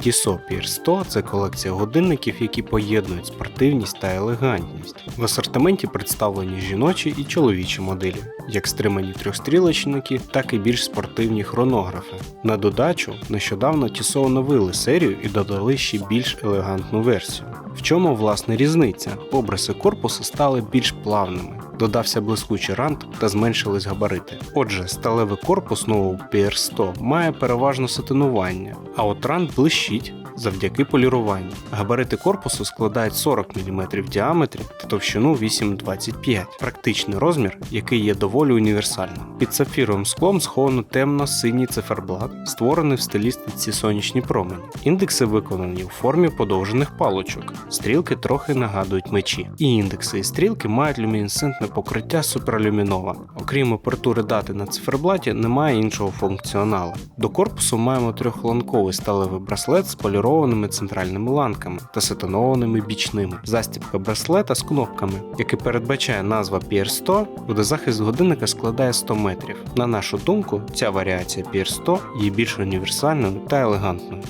Tissot PR100 – це колекція годинників, які поєднують спортивність та елегантність. В асортименті представлені жіночі і чоловічі моделі, як стримані трьохстрілочники, так і більш спортивні хронографи. На додачу, нещодавно Tissot оновили серію і додали ще більш елегантну версію. В чому власне різниця? Обриси корпусу стали більш плавними, додався блискучий рант та зменшились габарити. Отже, сталевий корпус нового PR100 має переважно сатинування, а от рант блищить завдяки поліруванню. Габарити корпусу складають 40 мм в діаметрі та товщину 8,25 практичний розмір, який є доволі універсальним. Під сапфіровим склом сховано темно-синій циферблат, створений в стилістиці сонячні промені. Індекси виконані у формі подовжених палочок. Стрілки трохи нагадують мечі. І індекси і стрілки мають люмінесцентне покриття суперлюмінова. Окрім апертури дати на циферблаті, немає іншого функціоналу. До корпусу маємо трьохланковий сталевий браслет з полірованими центральними ланками та сатанованими бічними. Застібка браслета з кнопками, який передбачає назва PR100, водозахист годинника складає 100 метрів. На нашу думку, ця варіація PR100 є більш універсальною та елегантною.